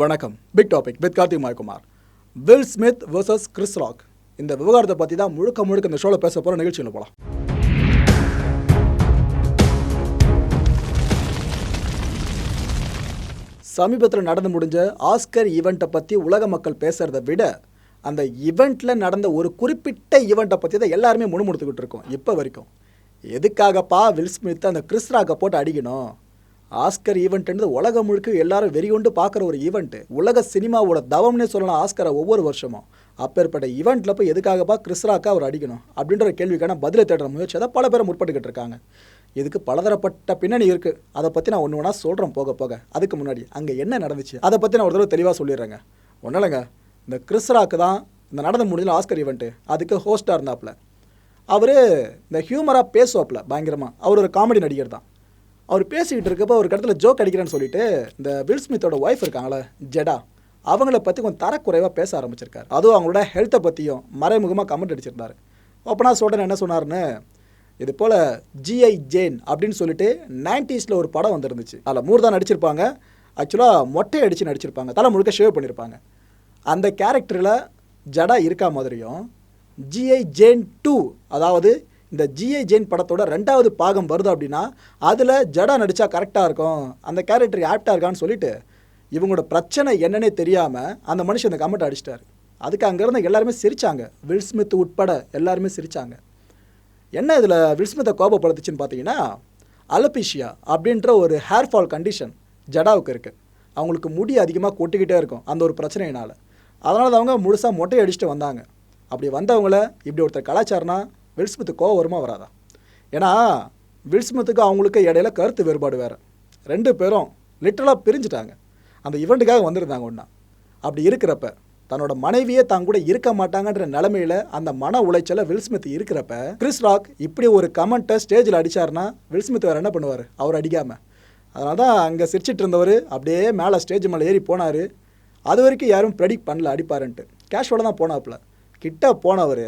வணக்கம். Big topic with Karthik மாய்குமார். Will Smith versus Chris Rock இந்த விவகாரத்தை பற்றி தான் முழுக்க முழுக்க இந்த ஷோவில் பேச போகிற நிகழ்ச்சியில் போகலாம் சமீபத்தில் நடந்து முடிஞ்ச ஆஸ்கர் ஈவெண்ட்டை பற்றி உலக மக்கள் பேசுகிறத விட அந்த ஈவெண்ட்டில் நடந்த ஒரு குறிப்பிட்ட ஈவெண்ட்டை பற்றி தான் எல்லாருமே முணுமுணுத்துக்கிட்டு இருக்கோம். இப்போ வரைக்கும். எதுக்காகப்பா வில் ஸ்மித் அந்த கிறிஸ் ராக்கை போட்டு அடிக்கணும்? ஆஸ்கர் ஈவெண்ட்ன்றது உலகம் முழுக்க எல்லாரும் வெறிகொண்டு பார்க்குற ஒரு ஈவெண்ட்டு உலக சினிமாவோட தவம்னே சொல்லலாம் ஆஸ்கரை ஒவ்வொரு வருஷமும். அப்பேற்பட்ட ஈவெண்ட்டில் போய் எதுக்காகப்பா கிறிஸ்ராக்கா அவர் அடிக்கணும்? அப்படின்ற ஒரு கேள்விக்கான பதிலை தேடுற முயற்சி அதை பல பேர் முற்பட்டுக்கிட்டு இருக்காங்க. இதுக்கு பலதரப்பட்ட பின்னணி இருக்குது அதை பற்றி நான் ஒன்று ஒன்றா சொல்கிறேன் போக போக. அதுக்கு முன்னாடி அங்கே என்ன நடந்துச்சு? அதை பற்றி நான் ஒரு தடவை தெளிவாக சொல்லிடுறேங்க. ஒன்றும் இல்லைங்க இந்த கிறிஸ்ராக்கு தான் இந்த நடந்து முடிஞ்ச ஆஸ்கர் ஈவெண்ட்டு அதுக்கு ஹோஸ்டாக இருந்தாப்புல அவர் இந்த ஹியூமராக பேசுவாப்புல பயங்கரமாக அவர் ஒரு காமெடி நடிகர் தான் அவர் பேசிக்கிட்டு இருக்கப்போ ஒரு இடத்துல ஜோக் அடிக்கிறேன்னு சொல்லிட்டு இந்த வில் ஸ்மித்தோட ஒய்ஃப் இருக்காங்களே ஜெடா அவங்கள பற்றி கொஞ்சம் தரக்குறைவாக பேச ஆரம்பிச்சிருக்காரு. அதுவும் அவங்களோட ஹெல்த்தை பற்றியும் மறைமுகமாக கமெண்ட் அடிச்சிருந்தாரு. அப்போ சொல்கிறேன் என்ன சொன்னாருன்னு இது போல் ஜிஐ ஜேன் அப்படின்னு சொல்லிட்டு நைன்டிஸில் ஒரு படம் வந்துருந்துச்சு. அதில் மூர் தான் நடிச்சிருப்பாங்க. ஆக்சுவலாக மொட்டை அடித்து நடிச்சிருப்பாங்க. தலை முழுக்க ஷேவ் பண்ணியிருப்பாங்க அந்த கேரக்டரில் ஜடா இருக்கா மாதிரியும் ஜிஐ ஜேன் டூ அதாவது இந்த ஜிஐ ஜெயின் படத்தோட ரெண்டாவது பாகம் வருது அப்படின்னா அதில் ஜடா நடித்தா கரெக்டாக இருக்கும். அந்த கேரக்டர் ஆப்டாக இருக்கான்னு சொல்லிட்டு இவங்களோட பிரச்சனை என்னன்னே தெரியாமல் அந்த மனுஷன் அந்த கமெண்ட் அடிச்சிட்டாரு. அதுக்கு அங்கேருந்து எல்லாருமே சிரிச்சாங்க. வில் ஸ்மித் உட்பட எல்லாருமே சிரித்தாங்க என்ன இதில் வில் ஸ்மித்தை கோபப்படுத்துச்சுன்னு பார்த்தீங்கன்னா அலபிஷியா அப்படின்ற ஒரு ஹேர் ஃபால் கண்டிஷன் ஜடாவுக்கு இருக்குது அவங்களுக்கு முடி அதிகமாக கொட்டிக்கிட்டே இருக்கும் அந்த ஒரு பிரச்சனையினால். அதனால தான் அவங்க முழுசாக மொட்டை அடிச்சுட்டு வந்தாங்க. அப்படி வந்தவங்கள இப்படி ஒருத்தர் கலாச்சாரம்னா வில்ஸ்மித்து கோவம் வருமா வராதா? ஏன்னா வில்ஸ்மித்துக்கு அவங்களுக்கு இடையில கருத்து வேறுபாடு வேறு. ரெண்டு பேரும் லிட்டரலாக பிரிஞ்சுட்டாங்க. அந்த ஈவெண்ட்டுக்காக வந்திருந்தாங்க ஒன்றா அப்படி இருக்கிறப்ப தன்னோட மனைவியே தான் கூட இருக்க மாட்டாங்கன்ற நிலமையில அந்த மன உளைச்சல வில்ஸ்மித் இருக்கிறப்ப கிறிஸ் ராக் இப்படி ஒரு கமெண்ட்டை ஸ்டேஜில் அடிச்சாருன்னா வில்ஸ்மித் வேறு என்ன பண்ணுவார்? அவர் அடிக்காமல் அதனால தான் அங்கே சிரிச்சிட்டு இருந்தவர் அப்படியே மேலே ஸ்டேஜ் மேலே ஏறி போனார். அது வரைக்கும் யாரும் ப்ரெடிக்ட் பண்ணல அடிப்பாருன்ட்டு. கேஷுவலாக தான் போனாப்புல. கிட்ட போனவர்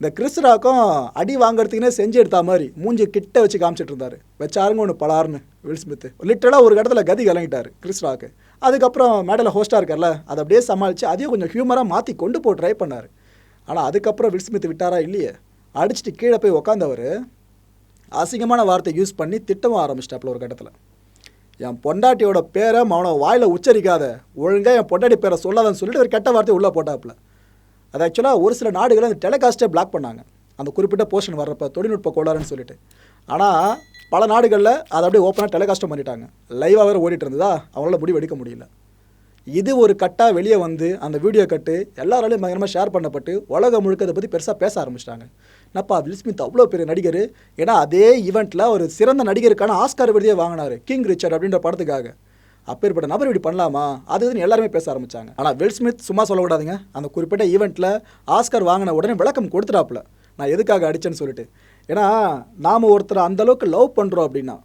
இந்த கிறிஸ்ராக்கும் அடி வாங்குறதுக்குன்னே செஞ்சு எடுத்தா மாதிரி மூஞ்சி கிட்ட வச்சு காமிச்சிட்டு இருந்தாரு. வச்சாருங்க ஒன்று பலார்னு வில் ஸ்மித் லிட்டரலாக ஒரு இடத்துல கதி கலங்கிட்டார் கிறிஸ்ராக்கு அதுக்கப்புறம் மேடலில் ஹோஸ்டாக இருக்கார்ல அதை அப்படியே சமாளித்து அதையும் கொஞ்சம் ஹியூமராக மாற்றி கொண்டு போய் ட்ரை பண்ணார். ஆனால் அதுக்கப்புறம் வில் ஸ்மித் விட்டாரா இல்லையே? அடிச்சுட்டு கீழே போய் உக்காந்தவர் அசிங்கமான வார்த்தை யூஸ் பண்ணி திட்டமும் ஆரம்பிச்சிட்டாப்புல ஒரு கட்டத்தில். என் பொண்டாட்டியோட பேரை அவனை வாயில் உச்சரிக்காத ஒழுங்காக என் பொண்டாட்டி பேரை சொல்லாதன்னு சொல்லிட்டு ஒரு கெட்ட வார்த்தை உள்ளே போட்டாப்புல. அது ஆக்சுவலாக ஒரு சில நாடுகள் அந்த டெலிகாஸ்ட்டை பிளாக் பண்ணாங்க. அந்த குறிப்பிட்ட போர்ஷன் வர்றப்ப தொழில்நுட்ப கோளாறுன்னு சொல்லிட்டு. ஆனால் பல நாடுகளில் அதை அப்படியே ஓப்பனாக டெலிகாஸ்ட்டும் பண்ணிட்டாங்க. லைவாக வேறு ஓடிட்டு இருந்ததா? அவங்களால முடிவு எடுக்க முடியல. இது ஒரு கட்டாக வெளியே வந்து அந்த வீடியோ கட்டு எல்லாராலையும் பயங்கரமாக ஷேர் பண்ணப்பட்டு உலகம் முழுக்க அதை பற்றி பெருசாக பேச ஆரம்பிச்சிட்டாங்க. என்னப்பா வில்ஸ்மித் அவ்வளோ பெரிய நடிகர்? ஏன்னா அதே ஈவெண்ட்டில் ஒரு சிறந்த நடிகருக்கான ஆஸ்கார் விருதியை வாங்கினார் கிங் ரிச்சர்ட் அப்படின்ற படத்துக்காக. அப்பேற்பட்ட நபர் இப்படி பண்ணலாமா? அது இதுன்னு எல்லாருமே பேச ஆரம்பிச்சாங்க. ஆனால் வில் ஸ்மித் சும்மா சொல்லக்கூடாதுங்க அந்த குறிப்பிட்ட ஈவெண்ட்டில் ஆஸ்கர் வாங்கின உடனே விளக்கம் கொடுத்துட்டாப்புல. நான் எதுக்காக அடிச்சேன்னு சொல்லிட்டு. ஏன்னா நாம் ஒருத்தரை அந்தளவுக்கு லவ் பண்ணுறோம் அப்படின்னா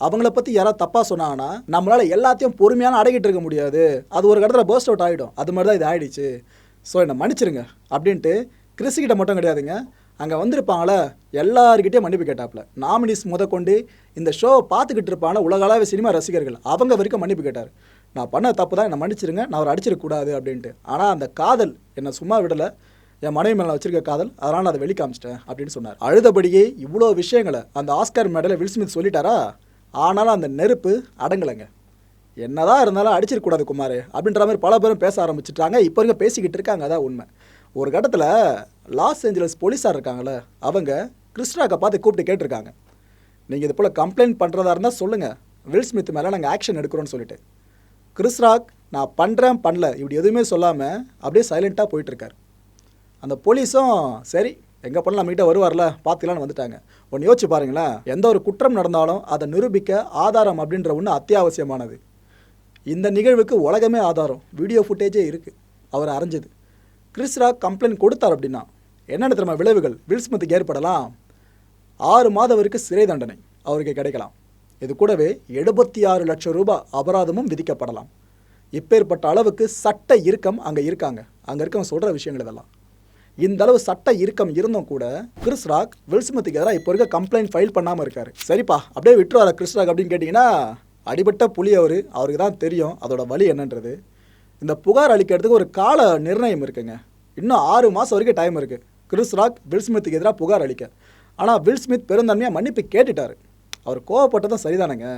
அவங்கள பற்றி யாராவது தப்பாக சொன்னாங்கன்னா நம்மளால் எல்லாத்தையும் பொறுமையான அடக்கிட்டு இருக்க முடியாது. அது ஒரு இடத்துல burst அவுட் ஆகிடும் அது மாதிரி தான் இது ஆகிடுச்சு ஸோ என்னை மன்னிச்சிருங்க. அப்படின்ட்டு கிறிஸ்கிட்ட மட்டும் கிடையாதுங்க. அங்கே வந்திருப்பாங்களே எல்லாருக்கிட்டே மன்னிப்பு கேட்டாப்புல நாமினிஸ் முதற்கொண்டு இந்த ஷோவை பார்த்துக்கிட்டு இருப்பாங்க உலகளாவிய சினிமா ரசிகர்கள் அவங்க வரைக்கும் மன்னிப்பு கேட்டார். நான் பண்ண தப்பு தான் என்னை மன்னிச்சிருங்க நான் அவர் அடிச்சிடக்கூடாது அப்படின்ட்டு. ஆனால் அந்த காதல் என்னை சும்மா விடலை. என் மனைவி மேலே வச்சிருக்க காதல் அதனால் அதை வெளி காமிச்சிட்டேன் அப்படின்னு சொன்னார். அழுதபடியே இவ்வளோ விஷயங்களை அந்த ஆஸ்கர் மெடலை வில்ஸ்மித் சொல்லிட்டாரா? ஆனாலும் அந்த நெருப்பு அடங்கலைங்க. என்னதான் இருந்தாலும் அடிச்சிடக்கூடாது குமார் அப்படின்ற மாதிரி பல பேரும் பேச ஆரம்பிச்சிட்டாங்க. இப்போ இருக்க பேசிக்கிட்டு இருக்காங்க அதான் உண்மை. ஒரு கட்டத்தில் லாஸ் ஏஞ்சலஸ் போலீஸார் இருக்காங்களே அவங்க கிறிஸ்டாக்கை பார்த்து கூப்பிட்டு கேட்டிருக்காங்க. நீங்கள் இது போல் கம்ப்ளைண்ட் பண்ணுறதா இருந்தால் சொல்லுங்கள் வில் ஸ்மித் மேலே நாங்கள் ஆக்ஷன் எடுக்கிறோன்னு சொல்லிட்டு. கிறிஸ்ராக் நான் பண்ணுறேன் பண்ணல. இப்படி எதுவுமே சொல்லாமல் அப்படியே சைலண்ட்டாக போயிட்டுருக்கார். அந்த போலீஸும் சரி எங்கே பண்ணலாம் நம்மகிட்ட வருவார்ல பார்த்துக்கலான்னு வந்துட்டாங்க. ஒன்று யோசிச்சு பாருங்களேன். எந்த ஒரு குற்றம் நடந்தாலும் அதை நிரூபிக்க ஆதாரம் அப்படின்ற ஒன்று அத்தியாவசியமானது. இந்த நிகழ்வுக்கு உலகமே ஆதாரம். வீடியோ ஃபுட்டேஜே இருக்குது அவர் அரைஞ்சது. கிறிஸ் கம்ப்ளைண்ட் கொடுத்தார் அப்படின்னா என்னென்ன தெரியுமா விளைவுகள்? வில்ஸ்மத்துக்கு ஏற்படலாம். ஆறு மாதம் வரைக்கும் சிறை தண்டனை அவருக்கு கிடைக்கலாம். இது கூடவே எழுபத்தி ஆறு லட்சம் ரூபாய் அபராதமும் விதிக்கப்படலாம். இப்பேற்பட்ட அளவுக்கு சட்ட இறுக்கம் அங்கே இருக்காங்க. அங்கே இருக்கவங்க சொல்கிற விஷயங்கள் இதெல்லாம். இந்த அளவு சட்ட இறுக்கம் இருந்தும் கூட கிறிஸ் ராக் வில்ஸ்மித்துக்கு எதிராக இப்போ இருக்க கம்ப்ளைண்ட் ஃபைல் பண்ணாமல் இருக்கார். சரிப்பா அப்படியே விட்டுருவாரா கிறிஸ் ராக் அப்படின்னு கேட்டிங்கன்னா அடிபட்ட புலி அவர். அவருக்கு தான் தெரியும் அதோட வழி என்னன்றது. இந்த புகார் அளிக்கிறதுக்கு ஒரு கால நிர்ணயம் இருக்குங்க. இன்னும் ஆறு மாதம் வரைக்கும் டைம் இருக்குது கிறிஸ் ராக் வில் ஸ்மித்துக்கு எதிராக புகார் அளிக்க. ஆனால் வில் ஸ்மித் பெருந்தன்மையாக மன்னிப்பு கேட்டுட்டார். அவர் கோவப்பட்டதும் சரிதானங்க.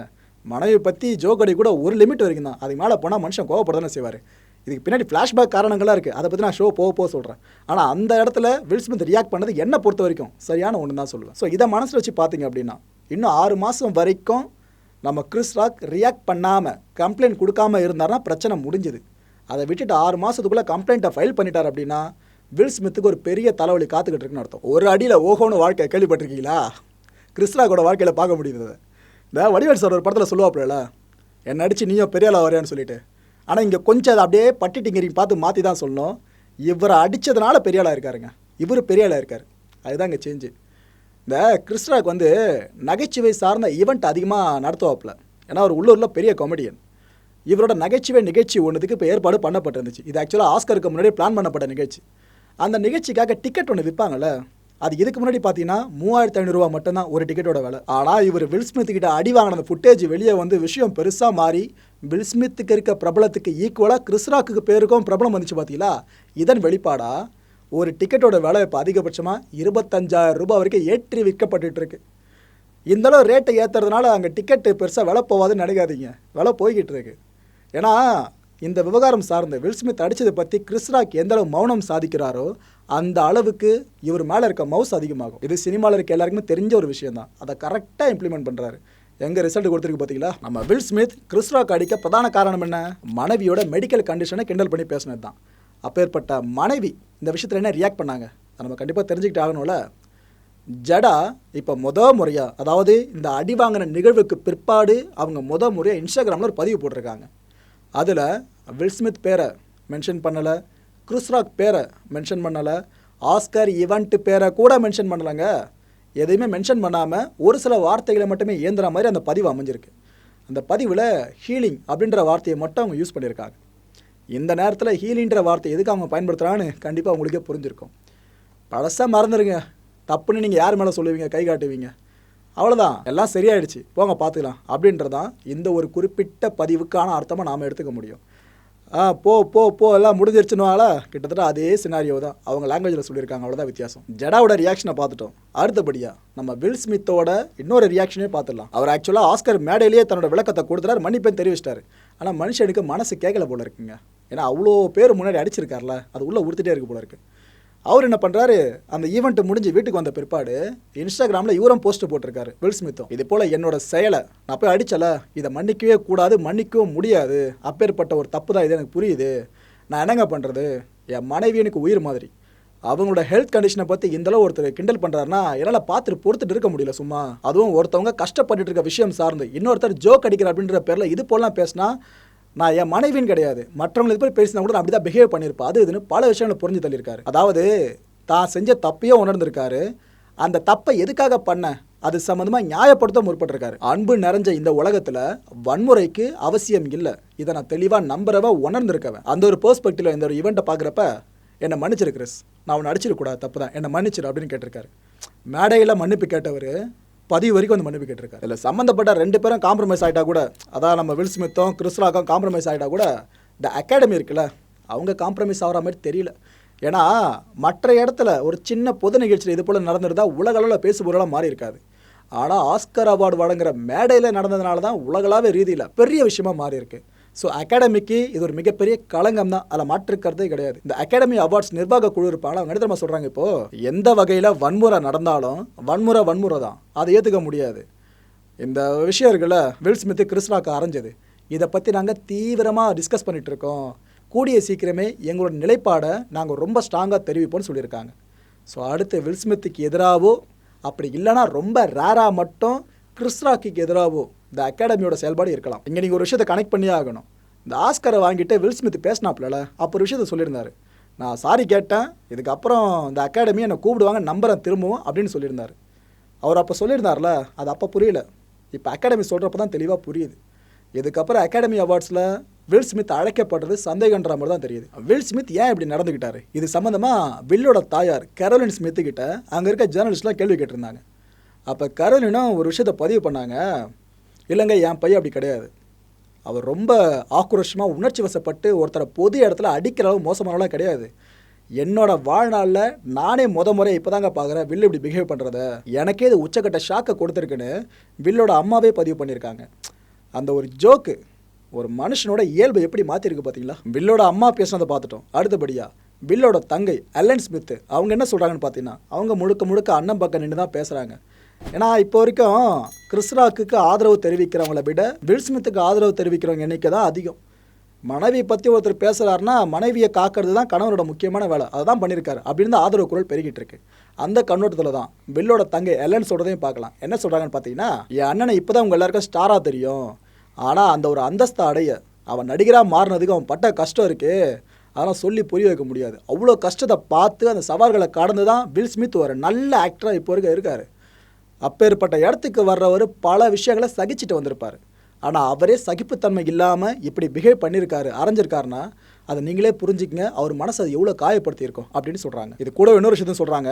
மனைவி பற்றி ஜோக்கடி கூட ஒரு லிமிட் வரைக்கும் தான். அதுக்கு மேலே போனால் மனுஷன் கோவப்படதானே செய்வார். இதுக்கு பின்னாடி ஃப்ளாஷ்பேக் காரணங்களாக இருக்குது அதை பற்றி நான் ஷோ போக போக சொல்கிறேன் ஆனால் அந்த இடத்துல வில் ஸ்மித் ரியாக்ட் பண்ணது என்னை பொறுத்த வரைக்கும் சரியான ஒன்று தான் சொல்லுவேன். ஸோ இதை மனசில் வச்சு பார்த்தீங்க அப்படின்னா இன்னும் ஆறு மாதம் வரைக்கும் நம்ம கிறிஸ் ராக் ரியாக்ட் பண்ணாமல் கம்ப்ளைண்ட் கொடுக்காம இருந்தாருன்னா பிரச்சனை முடிஞ்சுது. அதை விட்டுட்டு ஆறு மாதத்துக்குள்ளே கம்ப்ளைண்ட்டை ஃபைல் பண்ணிட்டார் அப்படின்னா வில் ஸ்மித்துக்கு ஒரு பெரிய தலைவலி காத்துக்கிட்டு இருக்குன்னு அர்த்தம். ஒரு அடியில் ஓஹோன்னு வாழ்க்கை கேள்விப்பட்டிருக்கீங்களா? கிறிஸ் வாழ்க்கையில் பார்க்க முடியுது இந்த வடிவேல் சார் ஒரு படத்தில் சொல்லுவாப்புல என்ன அடித்து நீயும் பெரிய ஆளாக வரையான்னு சொல்லிட்டு. ஆனால் இங்கே கொஞ்சம் அதை அப்படியே பட்டிட்டிங்கிறீங்க பார்த்து மாற்றி தான் சொல்லணும். இவரை அடித்ததுனால பெரிய ஆளாக இருக்காருங்க. இவர் பெரிய ஆளாக இருக்கார். அதுதான் இங்கே சேஞ்சு இந்த கிறிஸ்டாக் வந்து நகைச்சுவை சார்ந்த ஈவெண்ட் அதிகமாக நடத்துவாப்புல. ஏன்னா அவர் உள்ளூரில் பெரிய காமெடியன் இவரோட நகைச்சுவை நிகழ்ச்சி ஒன்றுக்கு இப்போ ஏற்பாடு பண்ணப்பட்டிருந்துச்சு. இது ஆக்சுவலாக ஆஸ்கருக்கு முன்னாடி பிளான் பண்ணப்பட்ட நிகழ்ச்சி. அந்த நிகழ்ச்சிக்காக டிக்கெட் ஒன்று விற்பாங்கல்ல அது இதுக்கு முன்னாடி பார்த்தீங்கன்னா மூவாயிரத்தி ஐநூறுரூவா மட்டும்தான் ஒரு டிக்கெட்டோட விலை. ஆனால் இவர் வில்ஸ்மித் கிட்ட அடி வாங்கின அந்த ஃபுட்டேஜ் வெளியே வந்து விஷயம் பெருசாக மாறி வில் ஸ்மித்துக்கு இருக்க பிரபலத்துக்கு ஈக்குவலாக கிறிஸ்ராக்கு பேருக்கும் பிரபலம் வந்துச்சு பார்த்தீங்களா இதன் வெளிப்பாடாக ஒரு டிக்கெட்டோட விலை இப்போ அதிகபட்சமாக இருபத்தஞ்சாயிரம் ரூபாய் வரைக்கும் ஏற்றி விற்கப்பட்டுட்டு இருக்கு இந்த அளவு ரேட்டை ஏற்றுறதுனால அங்கே டிக்கெட்டு பெருசாக விலை போகாதுன்னு நினைக்காதீங்க. விலை போய்கிட்டு இருக்கு. ஏன்னா இந்த விவகாரம் சார்ந்த வில் ஸ்மித் அடித்ததை பற்றி கிறிஸ்ராக் எந்த அளவு மௌனம் சாதிக்கிறாரோ அந்த அளவுக்கு இவர் மேலே இருக்க மவுஸ் அதிகமாகும். இது சினிமாவில் இருக்க எல்லாருக்குமே தெரிஞ்ச ஒரு விஷயம் தான் அதை கரெக்டாக இம்ப்ளிமெண்ட் பண்ணுறாரு எங்கே ரிசல்ட் கொடுத்துருக்கு பார்த்தீங்களா நம்ம வில் ஸ்மித் கிறிஸ்ராக் அடிக்க பிரதான காரணம் என்ன? மனைவியோட மெடிக்கல் கண்டிஷனை கிண்டல் பண்ணி பேசினது தான் அப்பேற்பட்ட மனைவி இந்த விஷயத்தில் என்ன ரியாக்ட் பண்ணாங்க? அதை நம்ம கண்டிப்பாக தெரிஞ்சுக்கிட்டு ஆகணும்ல. ஜடா இப்போ முத முறையாக அதாவது இந்த அடி வாங்கின நிகழ்வுக்கு பிற்பாடு அவங்க முத முறையாக இன்ஸ்டாகிராமில் ஒரு பதிவு போட்டிருக்காங்க. அதில் வில் ஸ்மித் பேரை மென்ஷன் பண்ணலை கிறிஸ்ராக் பேரை மென்ஷன் பண்ணலை ஆஸ்கர் இவெண்ட் பேரை கூட மென்ஷன் பண்ணலைங்க. எதையுமே மென்ஷன் பண்ணாமல் ஒரு சில வார்த்தைகளை மட்டுமே ஏந்துற மாதிரி அந்த பதிவு அமைஞ்சிருக்கு. அந்த பதிவில் ஹீலிங் அப்படின்ற வார்த்தையை மட்டும் அவங்க யூஸ் பண்ணியிருக்காங்க. இந்த நேரத்தில் ஹீலிங்கிற வார்த்தை எதுக்கு அவங்க பயன்படுத்துகிறான்னு கண்டிப்பாக அவங்களுக்கே புரிஞ்சிருக்கும். பழசாக மறந்துடுங்க தப்புன்னு நீங்கள் யார் மேலே சொல்லுவீங்க? கை காட்டுவீங்க. அவ்வளோதான் எல்லாம் சரியாயிடுச்சு. போங்க பார்த்துக்கலாம். அப்படின்றதான் இந்த ஒரு குறிப்பிட்ட பதிவுக்கான அர்த்தமாக நாம் எடுத்துக்க முடியும். ஆ போ போ போ எல்லாம் முடிஞ்சிருச்சுனால கிட்டத்தட்ட அதே சினாரியோ தான். அவங்க லாங்குவேஜில் சொல்லியிருக்காங்க. அவ்வளோதான் வித்தியாசம். ஜடாவோட ரியாக்ஷனை பார்த்துட்டோம். அடுத்தபடியாக நம்ம வில் ஸ்மித்தோட இன்னொரு ரியாக்ஷனே பார்த்துடலாம். அவர் ஆக்சுவலாக ஆஸ்கர் மேடையிலேயே தன்னோட விளக்கத்தை கொடுத்துட்டாரு. மன்னிப்பேன் தெரிவிச்சிட்டாரு. ஆனால் மனுஷனுக்கு மனசு கேட்கல போல இருக்குங்க. ஏன்னா அவ்வளோ பேர் முன்னாடி அடிச்சிருக்கார்ல. அது உள்ளே உறுத்துட்டே இருக்கு போல இருக்குது அவர் என்ன பண்ணுறாரு அந்த ஈவெண்ட் முடிஞ்சு வீட்டுக்கு வந்த பிற்பாடு இன்ஸ்டாகிராமில் இவரும் போஸ்ட் போட்டிருக்காரு வில் ஸ்மித்தும் இது போல் என்னோட செயலை நான் போய் அடிச்சல இதை மன்னிக்கவே கூடாது மன்னிக்கவும் முடியாது. அப்பேற்பட்ட ஒரு தப்பு தான் இது எனக்கு புரியுது. நான் என்னங்க பண்ணுறது என் மனைவி எனக்கு உயிர் மாதிரி. அவங்களோட ஹெல்த் கண்டிஷனை பற்றி இந்தளவு ஒருத்தர் கிண்டல் பண்ணுறாருன்னா என்னால் பார்த்துட்டு பொறுத்துட்டு இருக்க முடியல சும்மா. அதுவும் ஒருத்தவங்க கஷ்டப்பட்டுட்டு இருக்க விஷயம் சார்ந்து இன்னொருத்தர் ஜோக் அடிக்கிற அப்படின்ற பேரில் இது போலாம் பேசினா நான் என் மனைவின்னு கிடையாது. மற்றவங்களுக்கு போய் பேசினா கூட நான் அப்படி தான் பிஹேவ் பண்ணியிருப்பேன். அது இதுன்னு பல விஷயங்களை புரிஞ்சு தள்ளியிருக்காரு. அதாவது தான் செஞ்ச தப்பையும் உணர்ந்திருக்காரு. அந்த தப்பை எதுக்காக பண்ண? அது சம்மந்தமாக நியாயப்படுத்த முற்பட்டிருக்காரு. அன்பு நிறைஞ்ச இந்த உலகத்தில் வன்முறைக்கு அவசியம் இல்லை. இதை நான் தெளிவாக நம்புறவ உணர்ந்திருக்கவன். அந்த ஒரு பெர்ஸ்பெக்டிவ்ல இந்த ஒரு ஈவெண்ட்டை பார்க்குறப்ப என்னை மன்னிச்சிரு கிறிஸ். நான் உன்னை அடிச்சிடக்கூடாது. தப்பு தான். என்னை மன்னிச்சிரு அப்படின்னு கேட்டிருக்காரு. மேடையில் மன்னிப்பு கேட்டவர் பதிவு வரைக்கும் வந்து மன்னிப்பு கேட்டிருக்காரு. இல்லை சம்மந்தப்பட்ட ரெண்டு பேரும் காம்ப்ரமைஸ் ஆகிட்டா கூட அதான் நம்ம வில் ஸ்மித்தும் கிறிஸ்லாக்கும் காம்ப்ரமைஸ் ஆகிட்டா கூட இந்த அகாடமி இருக்குல்ல அவங்க காம்ப்ரமைஸ் ஆகிற மாதிரி தெரியல. ஏன்னா மற்ற இடத்துல ஒரு சின்ன பொது நிகழ்ச்சியில் இது போல் நடந்திருந்தால் உலகளவில் பேசுபொருளாக மாறி இருக்காது ஆனால் ஆஸ்கர் அவார்டு வழங்குற மேடையில் நடந்ததுனால தான் உலகளாவே ரீதியில் பெரிய விஷயமா மாறிருக்கு ஸோ அகாடமிக்கு இது ஒரு மிகப்பெரிய களங்கம் தான் அதில் மாற்றுக்கிறதே கிடையாது. இந்த அகாடமி அவார்ட்ஸ் நிர்வாக குழு இருப்பாங்க அவங்க என்ன சொல்கிறாங்க இப்போ எந்த வகையில் வன்முறை நடந்தாலும் வன்முறை வன்முறை தான். அதை ஏற்றுக்க முடியாது. இந்த விஷயம் இருக்குல்ல வில் ஸ்மித்து கிறிஸ்டாக்கு அரைஞ்சது. இதை பற்றி நாங்கள் தீவிரமாக டிஸ்கஸ் பண்ணிகிட்டு இருக்கோம். கூடிய சீக்கிரமே எங்களோட நிலைப்பாடை நாங்கள் ரொம்ப ஸ்ட்ராங்காக தெரிவிப்போம்னு சொல்லியிருக்காங்க. ஸோ அடுத்து வில் ஸ்மித்துக்கு எதிராகவோ அப்படி இல்லைனா ரொம்ப ரேராக மட்டும் கிறிஸ்ராக்கிக்கு எதிராகவோ இந்த அகாடமியோட செயல்பாடு இருக்கலாம். இங்கே நீங்கள் ஒரு விஷயத்தை கனெக்ட் பண்ணியே ஆகணும். இந்த ஆஸ்கரை வாங்கிட்டு வில் ஸ்மித் பேசினாப்புல அப்போ ஒரு விஷயத்த சொல்லியிருந்தாரு. நான் சாரி கேட்டேன் இதுக்கப்புறம் இந்த அகாடமி என்னை கூப்பிடுவாங்க நம்புறேன் திரும்பவும் அப்படின்னு சொல்லியிருந்தார். அவர் அப்போ சொல்லியிருந்தார்ல அது அப்போ புரியல. இப்போ அகாடமி சொல்கிறப்ப தான் தெளிவாக புரியுது. இதுக்கப்புறம் அகாடமி அவார்ட்ஸில் வில் ஸ்மித் அழைக்கப்படுறது சந்தேகன்ற மாதிரி தான் தெரியுது. வில் ஸ்மித் ஏன் இப்படி நடந்துக்கிட்டாரு இது சம்மந்தமாக வில்லோட தாயார் கரோலின் ஸ்மித்து கிட்ட அங்கே இருக்க ஜேர்னலிஸ்ட்லாம் கேள்வி கேட்டிருந்தாங்க. அப்போ கரோலினும் ஒரு விஷயத்தை பதிவு பண்ணாங்க. இல்லைங்க என் பையன் அப்படி கிடையாது. அவர் ரொம்ப ஆக்ரோஷமாக உணர்ச்சி வசப்பட்டு ஒருத்தரை பொது இடத்துல அடிக்கிற அளவு மோசமானலாம் கிடையாது. என்னோட வாழ்நாளில் நானே முத முறை இப்போதாங்க பார்க்குறேன் வில்லு இப்படி பிஹேவ் பண்ணுறத எனக்கே இது உச்சக்கட்ட ஷாக்கை கொடுத்துருக்குன்னு வில்லோட அம்மாவே பதிவு பண்ணியிருக்காங்க. அந்த ஒரு ஜோக்கு ஒரு மனுஷனோட இயல்பு எப்படி மாற்றிருக்கு பார்த்தீங்களா வில்லோட அம்மா பேசுனதை பார்த்துட்டோம். அடுத்தபடியாக வில்லோட தங்கை அல்லன் ஸ்மித் அவங்க என்ன சொல்கிறாங்கன்னு பார்த்தீங்கன்னா அவங்க முழுக்க முழுக்க அண்ணன் பக்கம் நின்று தான் பேசுகிறாங்க ஏன்னா இப்போ வரைக்கும் கிறிஸ்ராக்குக்கு ஆதரவு தெரிவிக்கிறவங்கள விட வில்ஸ்மித்துக்கு ஆதரவு தெரிவிக்கிறவங்க எண்ணிக்கை தான் அதிகம். மனைவி பற்றி ஒருத்தர் பேசுகிறாருன்னா மனைவியை காக்கிறது தான் கணவரோட முக்கியமான வேலை. அதை தான் பண்ணியிருக்காரு அப்படின்னு தான் ஆதரவு குரல் பெருகிட்டு இருக்கு. அந்த கண்ணோட்டத்தில் தான் பில்லோட தங்கை எல்லன் சொல்கிறதையும் பார்க்கலாம். என்ன சொல்கிறாங்கன்னு பார்த்தீங்கன்னா என் அண்ணனை இப்போ தான் உங்கள் எல்லாருக்கும் ஸ்டாராக தெரியும். ஆனால் அந்த ஒரு அந்தஸ்தை அடைய அவன் நடிகராக மாறினதுக்கு அவன் பட்ட கஷ்டம் இருக்கு. அதெல்லாம் சொல்லி புரிய வைக்க முடியாது. அவ்வளோ கஷ்டத்தை பார்த்து அந்த சவால்களை கடந்து தான் வில் ஸ்மித் ஒரு நல்ல ஆக்டராக இப்போ வரைக்கும் இருக்காரு. அப்பேற்பட்ட இடத்துக்கு வர்றவர் பல விஷயங்களை சகிச்சுட்டு வந்திருப்பார். ஆனால் அவரே சகிப்புத்தன்மை இல்லாமல் இப்படி பிஹேவ் பண்ணியிருக்காரு அரைஞ்சிருக்காருன்னா அதை நீங்களே புரிஞ்சுக்கங்க அவர் மனசை அது எவ்வளோ காயப்படுத்தியிருக்கோம் அப்படின்னு சொல்கிறாங்க இது கூட இன்னொரு விஷயத்தையும் சொல்கிறாங்க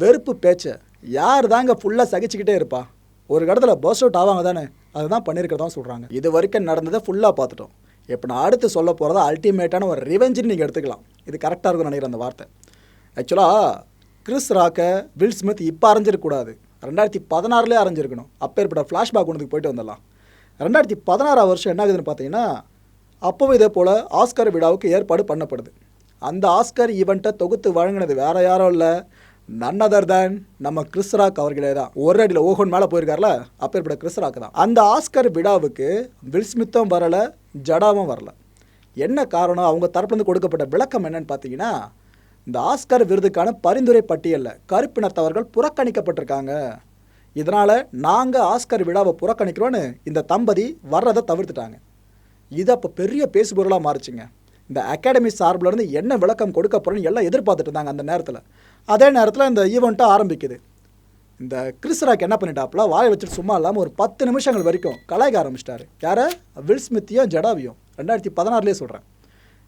வெறுப்பு பேச்சை. யார் தாங்க ஃபுல்லாக சகிச்சுக்கிட்டே இருப்பா? ஒரு இடத்துல பஸ் அவுட் ஆவாங்க தானே? அதுதான் பண்ணியிருக்கிறதா சொல்கிறாங்க இது வரைக்கும் நடந்ததை ஃபுல்லாக பார்த்துட்டோம். இப்போ நான் அடுத்து சொல்ல போகிறத அல்டிமேட்டான ஒரு ரிவெஞ்சுன்னு நீங்கள் எடுத்துக்கலாம். இது கரெக்டாக இருக்கும்னு நினைக்கிறேன் அந்த வார்த்தை. ஆக்சுவலாக கிறிஸ் ராக்கை வில் ஸ்மித் இப்போ அரைஞ்சிடக்கூடாது ரெண்டாயிரத்தி பதினாறுலேயே அரைஞ்சிருக்கணும் அப்பேற்பட்ட ஃப்ளாஷ்பேக் ஒன்றுக்கு போயிட்டு வந்துடலாம். ரெண்டாயிரத்தி பதினாறாம் வருஷம் என்ன ஆகுதுன்னு பார்த்தீங்கன்னா அப்போவும் இதே போல் ஆஸ்கர் விழாவுக்கு ஏற்பாடு பண்ணப்படுது. அந்த ஆஸ்கர் ஈவெண்ட்டை தொகுத்து வழங்கினது வேறு யாரும் இல்லை. நன் அதர் தேன் நம்ம கிறிஸ்ராக் அவர்களே தான். ஒரு அடியில் ஓஹோன் மேலே போயிருக்கார்ல? அப்பேற்பட்ட கிறிஸ்ராக் தான். அந்த ஆஸ்கர் விழாவுக்கு வில்ஸ்மித்தும் வரலை வரல ஜடாவும் வரல. என்ன காரணம்? அவங்க தரப்புலேருந்து கொடுக்கப்பட்ட விளக்கம் என்னன்னு பார்த்தீங்கன்னா இந்த ஆஸ்கர் விருதுக்கான பரிந்துரை பட்டியலில் கருப்பினத்தவர்கள் புறக்கணிக்கப்பட்டிருக்காங்க. இதனால் நாங்கள் ஆஸ்கர் விழாவை புறக்கணிக்கிறோன்னு இந்த தம்பதி வர்றதை தவிர்த்துட்டாங்க. இது அப்போ பெரிய பேசுபொருளாக மாறுச்சுங்க. இந்த அகாடமி சார்பில் இருந்து என்ன விளக்கம் கொடுக்க போகிறோன்னு எல்லாம் எதிர்பார்த்துட்டு இருந்தாங்க அந்த நேரத்தில். அதே நேரத்தில் இந்த ஈவெண்ட்டும் ஆரம்பிக்குது. இந்த கிறிஸ்ராக் என்ன பண்ணிட்டாப்புல? வாயை வச்சுட்டு சும்மா இல்லாமல் ஒரு பத்து நிமிஷங்கள் வரைக்கும் கலாய்க்க ஆரம்பிச்சிட்டாரு. யாரை? வில் ஸ்மித்தையும் ஜடாவியும். ரெண்டாயிரத்தி பதினாறுலேயே சொல்கிறேன்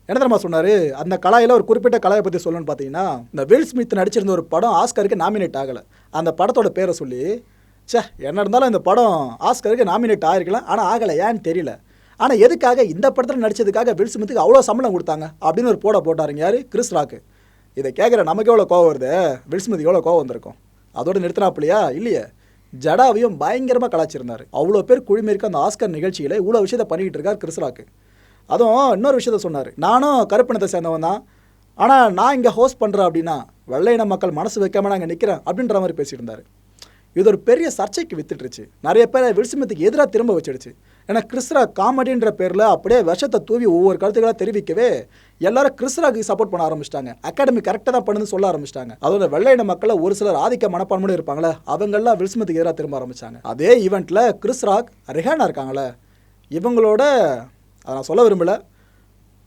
என்ன தெரியுமா சொன்னார்? அந்த கலாயில் ஒரு குறிப்பிட்ட கலாயை பற்றி சொல்லணும்னு பார்த்தீங்கன்னா இந்த வில் ஸ்மித் நடிச்சிருந்த ஒரு படம் ஆஸ்கருக்கு நாமினேட் ஆகலை. அந்த படத்தோட பேரை சொல்லி சே என்ன இருந்தாலும் இந்த படம் ஆஸ்கருக்கு நாமினேட் ஆகிருக்கலாம் ஆனால் ஆகலை ஏன்னு தெரியல. ஆனால் எதுக்காக இந்த படத்தில் நடிச்சதுக்காக வில் ஸ்மித்துக்கு அவ்வளோ சம்பளம் கொடுத்தாங்க? அப்படின்னு ஒரு போட போட்டாருங்க யார்? கிறிஸ் ராக்கு இதை கேட்குற நமக்கு எவ்வளோ கோவம் வருது? வில் ஸ்மித் எவ்வளோ கோவம் வந்திருக்கும்? அதோட நிறுத்தினாப்புலையா? இல்லையே. ஜடாவையும் பயங்கரமாக கலாச்சிருந்தார். அவ்வளோ பேர் குழுமியிருக்க அந்த ஆஸ்கர் நிகழ்ச்சியில் இவ்வளோ விஷயத்தை பண்ணிக்கிட்டு இருக்கார் கிறிஸ் ராக்கு அதுவும் இன்னொரு விஷயத்த சொன்னார். நானும் கருப்பினத்தை சேர்ந்தவன் தான். ஆனால் நான் இங்கே ஹோஸ்ட் பண்ணுறேன் அப்படின்னா வெள்ளையின மக்கள் மனசு வைக்காமல் நான் இங்கே நிற்கிறேன் அப்படின்ற மாதிரி பேசியிருந்தார். இது ஒரு பெரிய சர்ச்சைக்கு வித்துட்டுருச்சு. நிறைய பேர் வில்சிமத்துக்கு எதிராக திரும்ப வச்சிடுச்சு. ஏன்னா கிறிஸ்ரா காமெடின்ற பேரில் அப்படியே விஷத்தை தூவி ஒவ்வொரு கருத்துக்களாக தெரிவிக்கவே எல்லாரும் கிறிஸ்ராக்கு சப்போர்ட் பண்ண ஆரம்பிச்சிட்டாங்க. அகாடமி கரெக்டாக தான் பண்ணுன்னு சொல்ல ஆரம்பிச்சிட்டாங்க. அதோட வெள்ளையின மக்களை ஒரு சிலர் ஆதிக்க மனப்பான்மையோடு இருப்பாங்களே அவங்கெல்லாம் வில்சிமத்துக்கு எதிராக திரும்ப ஆரம்பிச்சாங்க. அதே ஈவெண்ட்டில் கிறிஸ்ராக் ரெஹானா இருக்காங்களே இவங்களோட அதை நான் சொல்ல விரும்பல.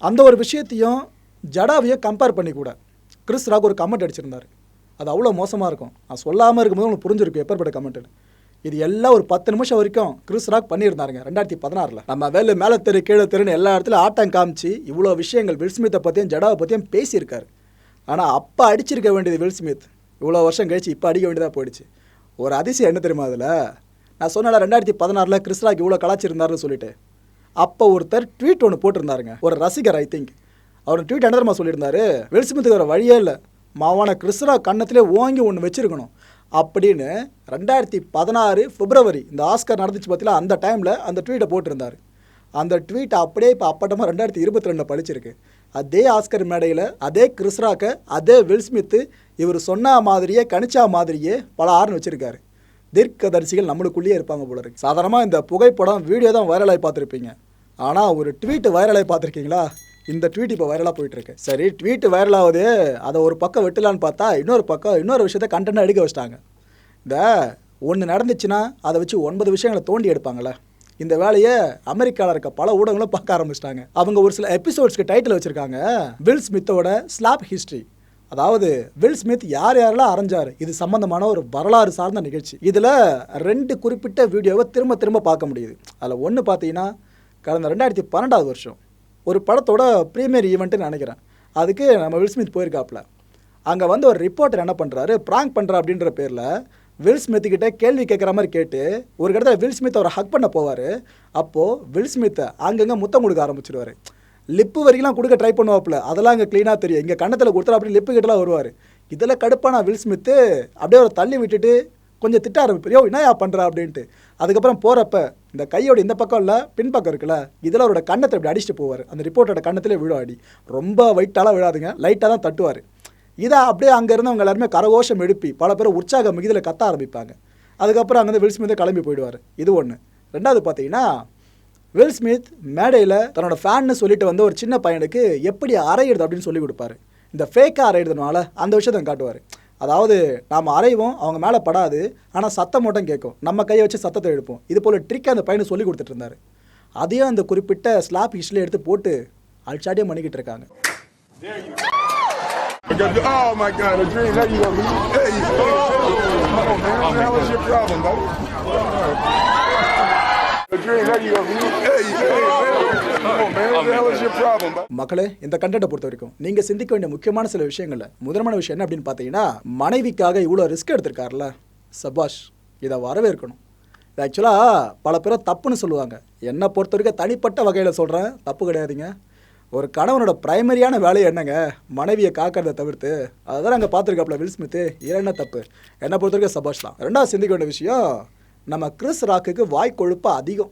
அந்த ஒரு விஷயத்தையும் ஜடாவையும் கம்பேர் பண்ணிக்கூட கூட. கிறிஸ் ராக் ஒரு கமெண்ட் அடிச்சிருந்தார். அது அவ்வளோ மோசமாக இருக்கும். நான் சொல்லாமல் இருக்கும்போது உங்களுக்கு புரிஞ்சிருக்கும் எப்பேற்பட்ட கமெண்ட்டு இது எல்லாம் ஒரு பத்து நிமிஷம் வரைக்கும் கிறிஸ் ராக் பண்ணியிருந்தாருங்க ரெண்டாயிரத்தி பதினாறில். நம்ம வேலை மேலே தெரு கீழே தெருன்னு எல்லா இடத்துலையும் ஆட்டம் காமிச்சு இவ்வளோ விஷயங்கள் வில்ஸ்மித்தை பற்றியும் ஜடாவை பற்றியும் பேசியிருக்காரு. ஆனால் அப்போ அடிச்சிருக்க வேண்டியது வில்ஸ்மித் இவ்வளோ வருஷம் கழிச்சு இப்போ அடிக்க வேண்டியதாக போயிடுச்சு. ஒரு அதிசயம் என்ன தெரியுமா அதில்? நான் சொன்னல ரெண்டாயிரத்தி பதினாறில் கிறிஸ்ராக் இவ்வளோ கலாச்சிருந்தாருன்னு சொல்லிட்டு. அப்போ ஒருத்தர் ட்வீட் ஒன்று போட்டிருந்தாருங்க. ஒரு ரசிகர் ஐ திங்க் அவர் ட்வீட் என்ன சொல்லியிருந்தாரு? வெல்ஸ்மித்துக்கு வர வழியே இல்லை. மாவான கிறிஸ்ரா கன்னத்திலே ஓங்கி ஒன்று வச்சிருக்கணும். அப்படின்னு ரெண்டாயிரத்தி பதினாறு பிப்ரவரி இந்த ஆஸ்கர் நடந்துச்சு பார்த்தீங்களா அந்த டைமில் அந்த ட்வீட்டை போட்டிருந்தார். அந்த ட்வீட் அப்படியே இப்போ அப்பட்டமாக ரெண்டாயிரத்தி இருபத்தி ரெண்டில் படிச்சிருக்கு அதே ஆஸ்கர் மேடையில் அதே கிறிஸ்ராக்க அதே வில்ஸ்மித்து இவர் சொன்ன மாதிரியே கணிச்சா மாதிரியே பல ஆறுன்னு வச்சுருக்காரு. தீர்க்கதரிசிகள் நம்மளுக்குள்ளேயே இருப்பாங்க போல இருக்கு. சாதாரணமாக இந்த புகைப்படம் வீடியோ தான் வைரலாகி பார்த்துருப்பீங்க. ஆனால் ஒரு ட்வீட்டு வைரலாகி பார்த்துருக்கீங்களா? இந்த ட்வீட் இப்போ வைரலாக போயிட்டுருக்கு. சரி ட்வீட்டு வைரலாகுது அதை ஒரு பக்கம் வெட்டலான்னு பார்த்தா இன்னொரு பக்கம் இன்னொரு விஷயத்த கண்டென்ட் எடுக்க வச்சிட்டாங்க. இந்த ஒன்று நடந்துச்சுன்னா அதை வச்சு ஒன்பது விஷயங்களை தோண்டி எடுப்பாங்கள இந்த வேலையை அமெரிக்காவில் இருக்க பல ஊடகங்களும் பார்க்க ஆரம்பிச்சிட்டாங்க. அவங்க ஒரு சில எபிசோட்ஸ்க்கு டைட்டில் வச்சுருக்காங்க. வில் ஸ்மித்தோட ஸ்லாப் ஹிஸ்ட்ரி அதாவது வில் ஸ்மித் யார் யாரெல்லாம் அரைஞ்சார்? இது சம்மந்தமான ஒரு வரலாறு சார்ந்த நிகழ்ச்சி. இதில் ரெண்டு குறிப்பிட்ட வீடியோவை திரும்ப திரும்ப பார்க்க முடியுது. அதில் ஒன்று பார்த்தீங்கன்னா கடந்த ரெண்டாயிரத்தி பன்னெண்டாவது வருஷம் ஒரு படத்தோட ப்ரீமியர் ஈவெண்ட்டுன்னு நினைக்கிறேன். அதுக்கு நம்ம வில் ஸ்மித் போயிருக்காப்புல. அங்கே வந்து ஒரு ரிப்போர்ட்டர் என்ன பண்ணுறாரு ப்ராங்க் பண்ணுறா அப்படின்ற பேரில் வில் ஸ்மித் கேள்வி கேட்குற மாதிரி கேட்டு ஒரு இடத்துல வில் ஸ்மித் அவரை ஹக் பண்ண போவார். அப்போது வில் ஸ்மித்தை அங்கங்கே முத்தம் கொடுக்க ஆரம்பிச்சிடுவார் லிப்பு வரைக்கும் கொடுக்க ட்ரை பண்ணுவாப்புல. அதெல்லாம் அங்கே க்ளீனாக தெரியும். இங்கே கண்ணத்தில் கொடுத்தா அப்படி லிப்பு கிட்டலாம் வருவார். இதில் கடுப்பான வில் ஸ்மித்து அப்படியே ஒரு தள்ளி விட்டுட்டு கொஞ்சம் திட்ட ஆரம்பிப்பார். யோ என்னயா பண்ணுறா அப்படின்ட்டு. அதுக்கப்புறம் போகிறப்ப இந்த கையோட இந்த பக்கம் இல்லை பின்பக்கம் இருக்குல்ல இதில் அவரோட கண்ணத்தை இப்படி அடிச்சுட்டு போவார். அந்த ரிப்போர்ட்டோட கண்ணத்திலே விழும் அடி. ரொம்ப வெயிட்டாலாம் விழாதுங்க லைட்டாக தான் தட்டுவார். இதை அப்படியே அங்கே இருந்தவங்க எல்லாருமே கரகோஷம் எழுப்பி பல பேர் உற்சாக மிகுதியில் கத்த ஆரம்பிப்பாங்க. அதுக்கப்புறம் அங்கேருந்து வில் ஸ்மித்தே கிளம்பி போயிடுவார். இது ஒன்று ரெண்டாவது பார்த்தீங்கன்னா வில் ஸ்மித் மேடையில் தன்னோட ஃபேன்னு சொல்லிட்டு வந்து ஒரு சின்ன பையனுக்கு எப்படி அரையிடுது அப்படின்னு சொல்லி கொடுப்பாரு. இந்த ஃபேக்காக அரையிடுதுனால அந்த விஷயத்தை காட்டுவார். அதாவது நாம் அரைவோம் அவங்க மேலே படாது ஆனால் சத்தம் மட்டும் கேட்கும். நம்ம கையை வச்சு சத்தத்தை எழுப்போம் இது போல் ட்ரிக் அந்த பையனை சொல்லி கொடுத்துட்டு இருந்தார். அதையும் அந்த குறிப்பிட்ட ஸ்லாப் ஹிஸ்டில் எடுத்து போட்டு அல்சாடியே பண்ணிக்கிட்டு இருக்காங்க. Oh மக்களே இந்த கண்டென்ட்டை பொறுத்த வரைக்கும் நீங்க சிந்திக்க வேண்டிய முக்கியமான சில விஷயங்கள்ல முதன்மான விஷயம் என்ன அப்படின்னு பார்த்தீங்கன்னா மனைவிக்காக இவ்வளோ ரிஸ்க் எடுத்திருக்காருல சபாஷ். இதை வரவேற்கணும். இது ஆக்சுவலாக பல பேரை தப்புன்னு சொல்லுவாங்க. என்னை பொறுத்த வரைக்கும் தனிப்பட்ட வகையில் சொல்கிறேன் தப்பு கிடையாதுங்க. ஒரு கணவனோட ப்ரைமரியான வேலை என்னங்க? மனைவியை காக்கிறத தவிர்த்து அதை தான் நாங்கள் பார்த்துருக்காப்புல வில் ஸ்மித்து என்ன தப்பு. என்னை பொறுத்த வரைக்கும் சபாஷ் தான் ரெண்டாவது சிந்திக்க வேண்டிய விஷயம் நம்ம கிறிஸ் ராக்குக்கு வாய் கொழுப்பு அதிகம்.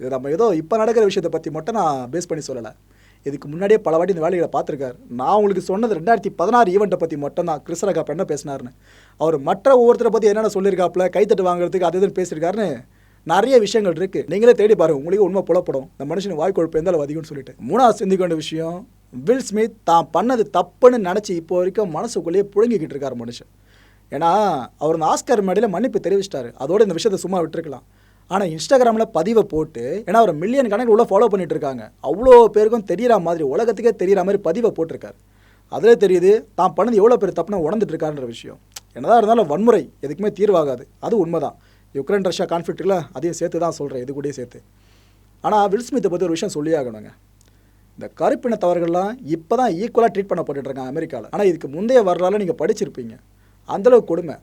இது நம்ம ஏதோ இப்போ நடக்கிற விஷயத்தை பற்றி மட்டும் நான் பேஸ் பண்ணி சொல்லலை. இதுக்கு முன்னாடியே பல வாட்டி இந்த வேலைகளை பார்த்துருக்காரு. நான் உங்களுக்கு சொன்னது ரெண்டாயிரத்தி பதினாறு ஈவெண்ட்டை பற்றி மட்டும் தான் ராக்காப் என்ன பேசினாருன்னு. அவர் மற்ற ஒவ்வொருத்தரை பற்றி என்னென்ன சொல்லியிருக்காப்புல கைத்தட்டு வாங்குறதுக்கு அது இதுன்னு பேசியிருக்காருன்னு நிறைய விஷயங்கள் இருக்குது நீங்களே தேடி பாருங்க. உங்களுக்கு உண்மை புலப்படும். இந்த மனுஷன் வாய் கொழுப்பு எந்த அளவு அதிகம்னு சொல்லிட்டு. மூணாவது சிந்திக்க வேண்டிய விஷயம் வில் ஸ்மித் தான் பண்ணது தப்புன்னு நினச்சி இப்போ வரைக்கும் மனசுக்குள்ளேயே புழுங்கிக்கிட்டு இருக்கார் மனுஷன். ஏன்னா அவர் அந்த ஆஸ்கர் மேடையில் மன்னிப்பு தெரிவிச்சிட்டாரு. அதோட இந்த விஷயத்தை சும்மா விட்டுருக்கலாம். ஆனால் இன்ஸ்டாகிராமில் பதிவை போட்டு ஏன்னா அவர் மில்லியன் கணக்கில் உள்ள ஃபாலோ பண்ணிட்டு இருக்காங்க. அவ்வளோ பேருக்கும் தெரியற மாதிரி உலகத்துக்கே தெரியற மாதிரி பதிவை போட்டிருக்காரு. அதிலே தெரியுது தான் பண்ணது எவ்வளோ பேர் தப்புனா உணர்ந்துட்டு இருக்காருன்ற விஷயம். என்னதான் இருந்தாலும் வன்முறை எதுக்குமே தீர்வாகாது. அது உண்மைதான். யுக்ரைன் ரஷ்யா கான்ஃப்ளிக்டில் அதையும் சேர்த்து தான் சொல்கிறேன் இது கூடயே சேர்த்து. ஆனால் வில் ஸ்மித்தை பற்றி ஒரு விஷயம் சொல்லி ஆகணுங்க. இந்த கருப்பினத்தவர்கள்லாம் இப்போ தான் ஈக்குவலாக ட்ரீட் பண்ணப்பட்டுருக்காங்க அமெரிக்காவில் ஆனால் இதுக்கு முந்தைய வரலாறு நீங்கள் படிச்சிருப்பீங்க. அந்தளவுக்கு கொடுமை.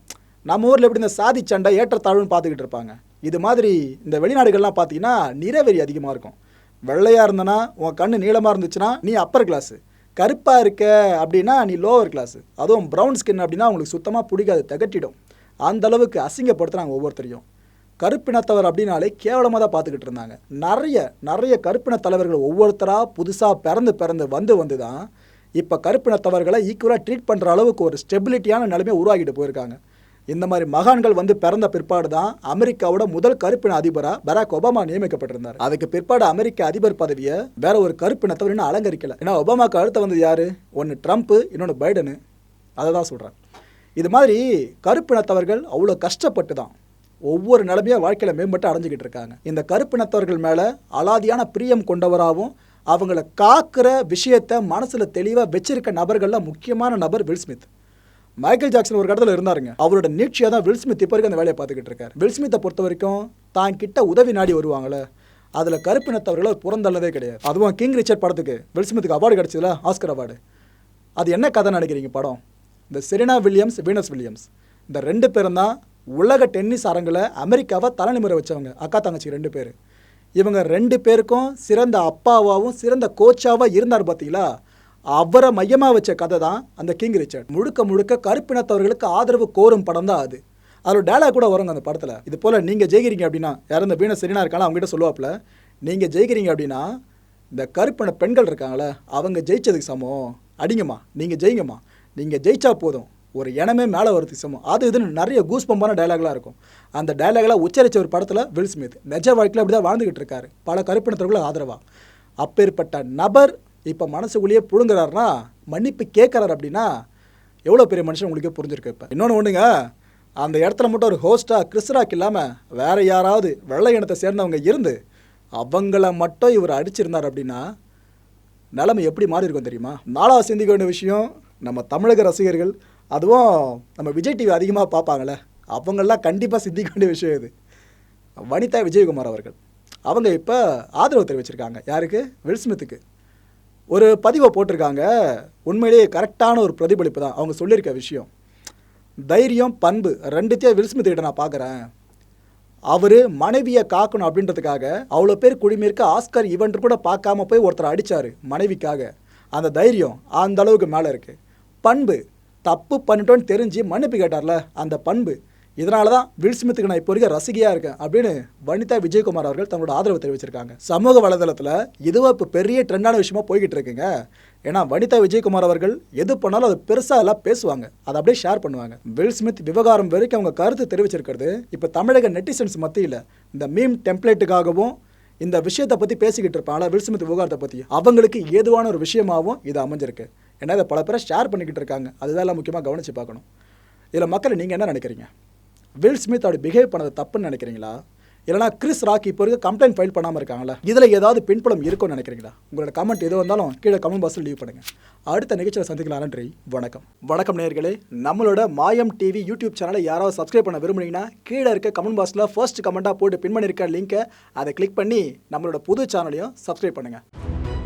நம்ம ஊரில் எப்படி இந்த சாதி சண்டை ஏற்றத்தாழ்வுன்னு பார்த்துக்கிட்டு இருப்பாங்க. இது மாதிரி இந்த வெளிநாடுகள்லாம் பார்த்தீங்கன்னா நிறவெறி அதிகமாக இருக்கும். வெள்ளையாக இருந்தனா உன் கண்ணு நீளமாக இருந்துச்சுன்னா நீ அப்பர் கிளாஸு கருப்பாக இருக்க அப்படின்னா நீ லோவர் கிளாஸு அதுவும் ப்ரௌன் ஸ்கின் அப்படின்னா உங்களுக்கு சுத்தமாக பிடிக்காது திகட்டிடும். அந்த அளவுக்கு ஒவ்வொருத்தரையும். கருப்பினத்தவர் அப்படின்னாலே கேவலமாக தான் பார்த்துக்கிட்டு இருந்தாங்க. நிறைய நிறைய கருப்பின தலைவர்கள் ஒவ்வொருத்தராக புதுசாக பிறந்து பிறந்து வந்து வந்து தான் இப்போ கருப்பினத்தவர்களை ஈக்குவலாக ட்ரீட் பண்ணுற அளவுக்கு ஒரு ஸ்டெபிலிட்டியான நிலைமையை உருவாகிட்டு போயிருக்காங்க. இந்த மாதிரி மகான்கள் வந்து பிறந்த பிற்பாடு தான் அமெரிக்காவோட முதல் கருப்பின அதிபராக பராக் ஒபாமா நியமிக்கப்பட்டிருந்தார். அதுக்கு பிற்பாடு அமெரிக்க அதிபர் பதவியை வேற ஒரு கருப்பினத்தவர் இன்னும் அலங்கரிக்கல. ஏன்னா ஒபாமாக்கு அடுத்து வந்தது யாரு? ஒன்று ட்ரம்ப்பு இன்னொன்று பைடனு. அதை தான் சொல்கிறேன் இது மாதிரி கருப்பினத்தவர்கள் அவ்வளோ கஷ்டப்பட்டு தான் ஒவ்வொரு நிலைமையாக வாழ்க்கையில் மேம்பட்டு அடைஞ்சிக்கிட்டு இருக்காங்க. இந்த கருப்பினத்தவர்கள் மேலே அலாதியான பிரியம் கொண்டவராகவும் அவங்கள காக்கிற விஷயத்தை மனசில் தெளிவாக வச்சிருக்க நபர்களில் முக்கியமான நபர் வில்ஸ்மித் மைக்கேல் ஜாக்சன் ஒரு கடத்தில் இருந்தாருங்க. அவரோட நீட்சியாக தான் வில்ஸ்மித் இப்போ வரைக்கும் அந்த வேலையை பார்த்துக்கிட்டு இருக்காரு. வில்ஸ்மித்தை பொறுத்த வரைக்கும் தான் கிட்ட உதவி நாடி வருவாங்களே அதில் கருப்பினத்தவர்களை புறந்தள்ளதே கிடையாது. அதுவும் கிங் ரிச்சர்ட் படத்துக்கு வில்ஸ்மித்துக்கு அவார்டு கிடச்சதுல ஆஸ்கர் அவார்டு அது என்ன கதை நினைக்கிறீங்க படம்? இந்த செரினா வில்லியம்ஸ் வீனஸ் வில்லியம்ஸ் இந்த ரெண்டு பேரும் தான் உலக டென்னிஸ் அரங்கில் அமெரிக்காவை தலைநிமிர வச்சவங்க. அக்கா தங்கச்சி ரெண்டு பேர். இவங்க ரெண்டு பேருக்கும் சிறந்த அப்பாவாகவும் சிறந்த கோச்சாவாக இருந்தார் பார்த்தீங்களா அவரை மையமாக வச்ச கதை தான் அந்த கிங் ரிச்சர்ட் முழுக்க முழுக்க கருப்பினத்தவர்களுக்கு ஆதரவு கோரும் படம் தான் அது. அதில் டேலாக் கூட வருங்க அந்த படத்தில். இது போல் நீங்கள் ஜெயிக்கிறீங்க அப்படின்னா யாரும் இந்த வீண சரினா இருக்காங்க அவங்ககிட்ட சொல்லுவாப்பில் நீங்கள் ஜெயிக்கிறீங்க அப்படின்னா இந்த கருப்பின பெண்கள் இருக்காங்களே அவங்க ஜெயிச்சதுக்கு சமம். அடிங்கம்மா நீங்கள் ஜெயிங்கம்மா. நீங்கள் ஜெயிச்சா போதும். ஒரு இனமே மேலே வரதுக்கு சமம் அது இதுன்னு நிறைய கூஸ் பம்பான டயலாக்லாம் இருக்கும். அந்த டைலாக்லாம் உச்சரித்த ஒரு படத்தில் வில் ஸ்மித் நிஜ வாழ்க்கையில் அப்படி தான் வாழ்ந்துகிட்டு இருக்காரு. பல கருப்பினத்தவர்களும் ஆதரவாக அப்பேற்பட்ட நபர் இப்போ மனசுக்குள்ளேயே புழுங்குறாருனா மன்னிப்பு கேட்குறாரு அப்படின்னா எவ்வளோ பெரிய மனுஷன் உங்களுக்கே புரிஞ்சிருக்கு இப்போ. இன்னொன்று ஒன்றுங்க அந்த இடத்துல மட்டும் ஒரு ஹோஸ்ட்டாக கிறிஸ்ராக் இல்லாமல் வேறு யாராவது வெள்ளை இனத்தை சேர்ந்தவங்க இருந்து அவங்கள மட்டும் இவர் அடிச்சிருந்தார் அப்படின்னா நிலைமை எப்படி மாறி இருக்கும் தெரியுமா? நாலாவது சிந்திக்க வேண்டிய விஷயம் நம்ம தமிழக ரசிகர்கள் அதுவும் நம்ம விஜய் டிவி அதிகமாக பார்ப்பாங்களே அவங்கெல்லாம் கண்டிப்பாக சிந்திக்க வேண்டிய விஷயம் இது. வனிதா விஜயகுமார் அவர்கள். அவங்க இப்போ ஆதரவு தெரிவிச்சிருக்காங்க. யாருக்கு? வில்ஸ்மித்துக்கு ஒரு பதிவை போட்டிருக்காங்க. உண்மையிலேயே கரெக்டான ஒரு பிரதிபலிப்பு தான். அவங்க சொல்லியிருக்க விஷயம். தைரியம் பண்பு ரெண்டுத்தையும் வில்ஸ்மித் கிட்ட நான் பார்க்குறேன். அவர் மனைவியை காக்கணும் அப்படின்றதுக்காக அவ்வளோ பேர் குடிமிருக்க ஆஸ்கர் ஈவெண்ட் கூட பார்க்காம போய் ஒருத்தர் அடித்தார் மனைவிக்காக. அந்த தைரியம் அந்த அளவுக்கு மேலே இருக்குது பண்பு தப்பு பண்ணிட்டோன்னு தெரிஞ்சு மன்னிப்பு கேட்டார்ல அந்த பண்பு. இதனால தான் வில் ஸ்மித்துக்கு நான் இப்போ வரைக்கும் ரசிகையாக இருக்கேன் அப்படின்னு வனிதா விஜயகுமார் அவர்கள் தங்களோட ஆதரவு தெரிவிச்சிருக்காங்க. சமூக வலைதளத்தில் இதுவாக இப்போ பெரிய ட்ரெண்டான விஷயமா போய்கிட்டு இருக்குங்க. ஏன்னா வனிதா விஜயகுமார் அவர்கள் எது பண்ணாலும் அது பெருசாக எல்லாம் பேசுவாங்க. அதை அப்படியே ஷேர் பண்ணுவாங்க. வில் ஸ்மித் விவகாரம் வரைக்கும் அவங்க கருத்து தெரிவிச்சிருக்கிறது. இப்போ தமிழக நெட்டிசன்ஸ் மத்தியில் இந்த மீம் டெம்ப்ளேட்டுக்காகவும் இந்த விஷயத்தை பற்றி பேசிக்கிட்டு இருப்பாங்களா வில் ஸ்மித் விவகாரத்தை பற்றி அவங்களுக்கு ஏதுவான ஒரு விஷயமாகவும் இது அமைஞ்சிருக்கு. ஏன்னா இதை பல பேரை ஷேர் பண்ணிக்கிட்டு இருக்காங்க. அதுதான் எல்லாம் முக்கியமாக கவனித்து பார்க்கணும். இதில் மக்கள் நீங்கள் என்ன நினைக்கிறீங்க? வில் ஸ்மித் அப்படி பிஹேவ் பண்ணது தப்புன்னு நினைக்கிறீங்களா? இல்லைனா கிறிஸ் ராக் இப்போ இருக்க கம்ப்ளைண்ட் ஃபைல் பண்ணாமல் இருக்காங்களா இதில் ஏதாவது பின்புலம் இருக்கும்னு நினைக்கிறீங்களா? உங்களோட கமெண்ட் எது வந்தாலும் கீழே கமெண்ட் பாக்ஸில் லீவ் பண்ணுங்கள் அடுத்த நிகழ்ச்சியில் சந்திக்கலாம் நன்றி வணக்கம். வணக்கம் நேயர்களே நம்மளோட மாயம் டிவி யூடியூப் சேனலை யாராவது சப்ஸ்கிரைப் பண்ண விரும்புனீங்கன்னா கீழே இருக்க கமெண்ட் பாக்ஸில் ஃபர்ஸ்ட் கமெண்ட்டாக போட்டு பின் பண்ணியிருக்க லிங்க்கை அதை கிளிக் பண்ணி நம்மளோட புது சேனலையும் சப்ஸ்கிரைப் பண்ணுங்கள்